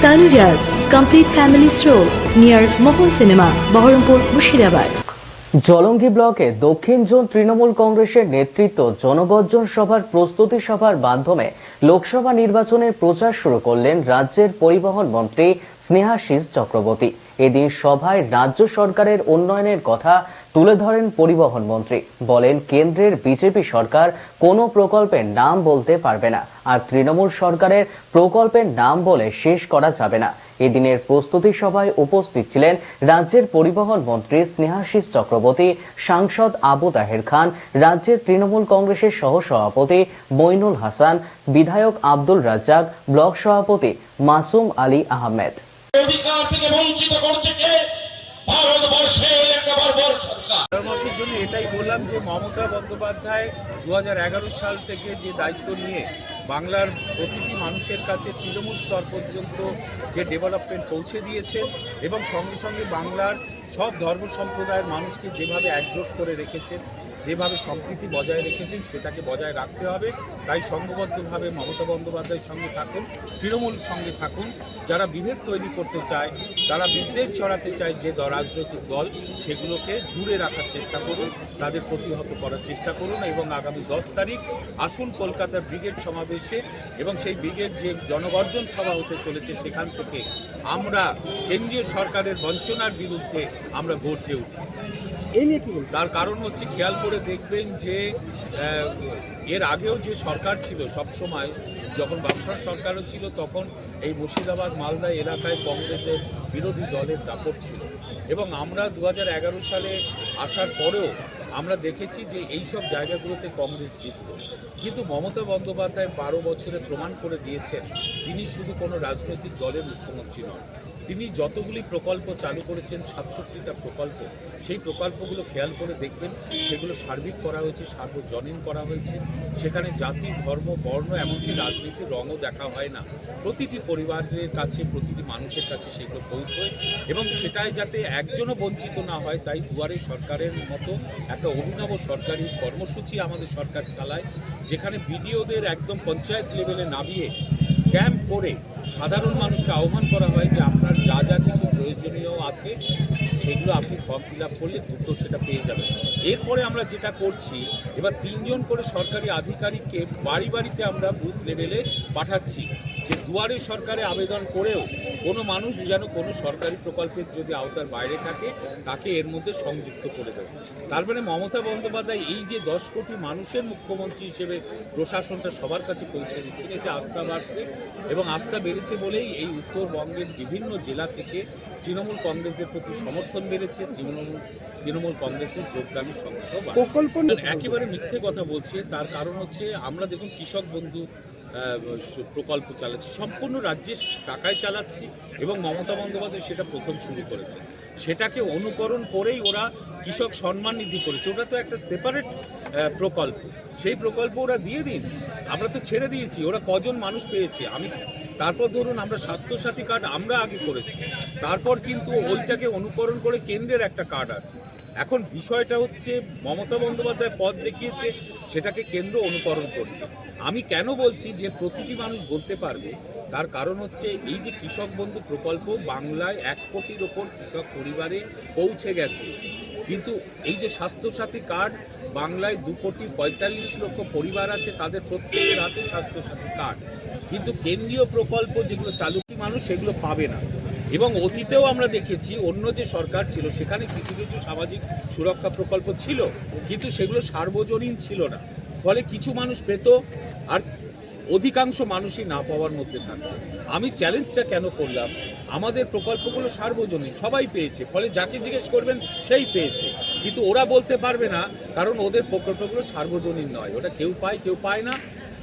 Tanujas Complete Family Stroll near Mohol Cinema, Baharampur, Mushirabad. Jalangi ব্লকে দক্ষিণ zone Trinamool কংগ্রেসের নেতৃত্ব জনগর্জন সভার প্রস্তুতি সভার মাধ্যমে লোকসভা নির্বাচনের প্রচার শুরু করলেন রাজ্যের পরিবহন মন্ত্রী স্নেহাশিস চক্রবর্তী এদিন সভায় রাজ্য সরকারের উন্নয়নের কথা তুলে ধরেন পরিবহন মন্ত্রী। বলেন, কেন্দ্রের বিজেপি সরকার কোনো প্রকল্পের নাম বলতে পারবে না, আর তৃণমূল সরকারের প্রকল্পের নাম বলে শেষ করা যাবে না। এদিনের প্রস্তুতি সভায় উপস্থিত ছিলেন রাজ্যের পরিবহন মন্ত্রী স্নেহাশিস চক্রবর্তী, সাংসদ আবু তাহের খান, রাজ্যের তৃণমূল কংগ্রেসের সহসভাপতি মইনুল হাসান, বিধায়ক আব্দুল রাজ্জাক, ব্লক সভাপতি মাসুম আলী আহমেদ। অধিকার থেকে বঞ্চিত করছে ভারতবর্ষের পরামর্শের জন্য এটাই বললাম যে মমতা বন্দ্যোপাধ্যায় দু হাজার এগারো সাল থেকে যে দায়িত্ব নিয়ে বাংলার প্রতিটি মানুষের কাছে তৃণমূল স্তর পর্যন্ত যে ডেভেলপমেন্ট পৌঁছে দিয়েছে এবং সঙ্গে সঙ্গে বাংলার সব ধর্ম সম্প্রদায়ের মানুষকে যেভাবে একজোট করে রেখেছেন যেভাবে সম্প্রীতি বজায় রেখেছেন, সেটাকে বজায় রাখতে হবে। তাই সংঘবদ্ধভাবে মমতা বন্দ্যোপাধ্যায়ের সঙ্গে থাকুন, তৃণমূল সঙ্গে থাকুন। যারা বিভেদ তৈরি করতে চায়, তারা বিদ্বেষ ছড়াতে চায় যে রাজনৈতিক দল, সেগুলোকে দূরে রাখার চেষ্টা করুন, তাদের প্রতিহত করার চেষ্টা করুন এবং আগামী দশ তারিখ আসুন কলকাতার ব্রিগেড সমাবেশে এবং সেই ব্রিগেড যে জনগর্জন সভা হতে চলেছে, সেখান থেকে আমরা কেন্দ্রীয় সরকারের বঞ্চনার বিরুদ্ধে আমরা গর্জে উঠি। তার কারণ হচ্ছে খেয়াল করে দেখবেন যে এর আগেও যে সরকার ছিল সব সময় যখন বামফ্রন্ট সরকারও ছিল, তখন এই মুর্শিদাবাদ, মালদা এলাকায় কংগ্রেসের বিরোধী দলের দাপট ছিল। এবং আমরা দু হাজার এগারো সালে আসার পরেও আমরা দেখেছি যে এই সব জায়গাগুলোতে কংগ্রেস জিতত কিন্তু মমতা বন্দ্যোপাধ্যায় বারো বছরে প্রমাণ করে দিয়েছেন, তিনি শুধু কোনো রাজনৈতিক দলের মুখ্যমন্ত্রী নন। তিনি যতগুলি প্রকল্প চালু করেছেন, সাতষট্টিটা প্রকল্প, সেই প্রকল্পগুলো খেয়াল করে দেখবেন, সেগুলো সার্বিক করা হয়েছে, সার্বজনীন করা হয়েছে। সেখানে জাতি, ধর্ম, বর্ণ, এমনকি রাজনীতির রঙও দেখা হয় না। প্রতিটি পরিবারের কাছে, প্রতিটি মানুষের কাছে সেগুলো পৌঁছয় এবং সেটাই যাতে একজনও বঞ্চিত না হয়, তাই দুয়ারে সরকারের মতো একটা অভিনব সরকারি কর্মসূচি আমাদের সরকার চালায়, যেখানে বিডিওদের একদম পঞ্চায়েত লেভেলে নামিয়ে ক্যাম্প করে সাধারণ মানুষকে আহ্বান করা হয় যে আপনার যা যা কিছু প্রয়োজনীয় আছে, সেগুলো আপনি ফর্ম ফিল আপ করলে দ্রুত সেটা পেয়ে যাবেন। এরপরে আমরা যেটা করছি, এবার তিনজন করে সরকারি আধিকারিককে বাড়ি বাড়িতে আমরা বুথ লেভেলে পাঠাচ্ছি, যে দুয়ারে সরকারে আবেদন করেও কোনো মানুষ যেন কোনো সরকারি প্রকল্পের যদি আওতার বাইরে থাকে, তাকে এর মধ্যে সংযুক্ত করে দেবে তার মানে মমতা বন্দ্যোপাধ্যায় এই যে দশ কোটি মানুষের মুখ্যমন্ত্রী হিসেবে প্রশাসনটা সবার কাছে পৌঁছে দিচ্ছেন, এতে আস্থা বাড়ছে। এবং আস্থা বেড়েছে বলেই এই উত্তরবঙ্গের বিভিন্ন জেলা থেকে তৃণমূল কংগ্রেসের প্রতি সমর্থন বেড়েছে তৃণমূল তৃণমূল কংগ্রেসের যোগদানের সংখ্যাও প্রকল্প একেবারে মিথ্যে কথা বলছে তার কারণ হচ্ছে আমরা দেখুন কৃষক বন্ধু প্রকল্প চালাচ্ছি সম্পূর্ণ রাজ্যের টাকায় চালাচ্ছি এবং মমতা বন্দ্যোপাধ্যায় সেটা প্রথম শুরু করেছে। সেটাকে অনুকরণ করেই ওরা কৃষক সম্মান নিধি করেছে। ওটা তো একটা সেপারেট প্রকল্প। সেই প্রকল্প ওরা দিয়ে দিন। আমরা তো ছেড়ে দিয়েছি। ওরা কজন মানুষ পেয়েছে? আমি তারপর ধরুন আমরা স্বাস্থ্যসাথী কার্ড আমরা আগে করেছি। তারপর কিন্তু ওইটাকে অনুকরণ করে কেন্দ্রের একটা কার্ড আছে। এখন বিষয়টা হচ্ছে মমতা বন্দ্যোপাধ্যায় পদ দেখিয়েছে, সেটাকে কেন্দ্র অনুকরণ করছে। আমি কেন বলছি যে প্রতিটি মানুষ বলতে পারবে, তার কারণ হচ্ছে এই যে কৃষক বন্ধু প্রকল্প বাংলায় এক কোটির ওপর কৃষক পরিবারে পৌঁছে গেছে। কিন্তু এই যে স্বাস্থ্যসাথী কার্ড, বাংলায় দু কোটি পঁয়তাল্লিশ লক্ষ পরিবার আছে, তাদের প্রত্যেকের হাতে স্বাস্থ্যসাথী কার্ড। কিন্তু কেন্দ্রীয় প্রকল্প যেগুলো চালু, মানুষ সেগুলো পাবে না। এবং অতীতেও আমরা দেখেছি অন্য যে সরকার ছিল, সেখানে কিছু কিছু সামাজিক সুরক্ষা প্রকল্প ছিল, কিন্তু সেগুলো সার্বজনীন ছিল না। ফলে কিছু মানুষ পেত আর অধিকাংশ মানুষই না পাওয়ার মধ্যে থাকতো। আমি চ্যালেঞ্জটা কেন করলাম? আমাদের প্রকল্পগুলো সার্বজনীন, সবাই পেয়েছে। ফলে যাকে জিজ্ঞেস করবেন, সেই পেয়েছে। কিন্তু ওরা বলতে পারবে না, কারণ ওদের প্রকল্পগুলো সার্বজনীন নয়। ওটা কেউ পায় কেউ পায় না।